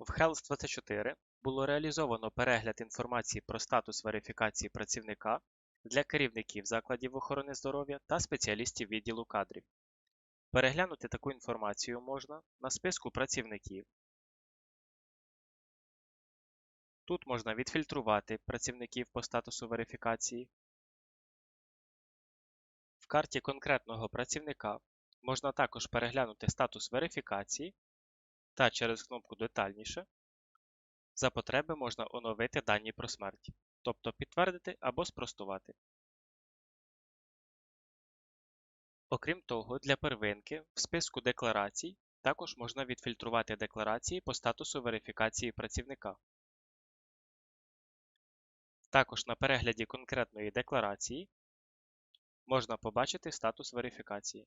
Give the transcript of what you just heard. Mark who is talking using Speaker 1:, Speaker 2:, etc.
Speaker 1: В Health24 було реалізовано перегляд інформації про статус верифікації працівника для керівників закладів охорони здоров'я та спеціалістів відділу кадрів. Переглянути таку інформацію можна на списку працівників. Тут можна відфільтрувати працівників по статусу верифікації. В карті конкретного працівника можна також переглянути статус верифікації та через кнопку Детальніше за потреби можна оновити дані про смерть, тобто підтвердити або спростувати. Окрім того, для первинки в списку декларацій також можна відфільтрувати декларації по статусу верифікації працівника. Також на перегляді конкретної декларації можна побачити статус верифікації.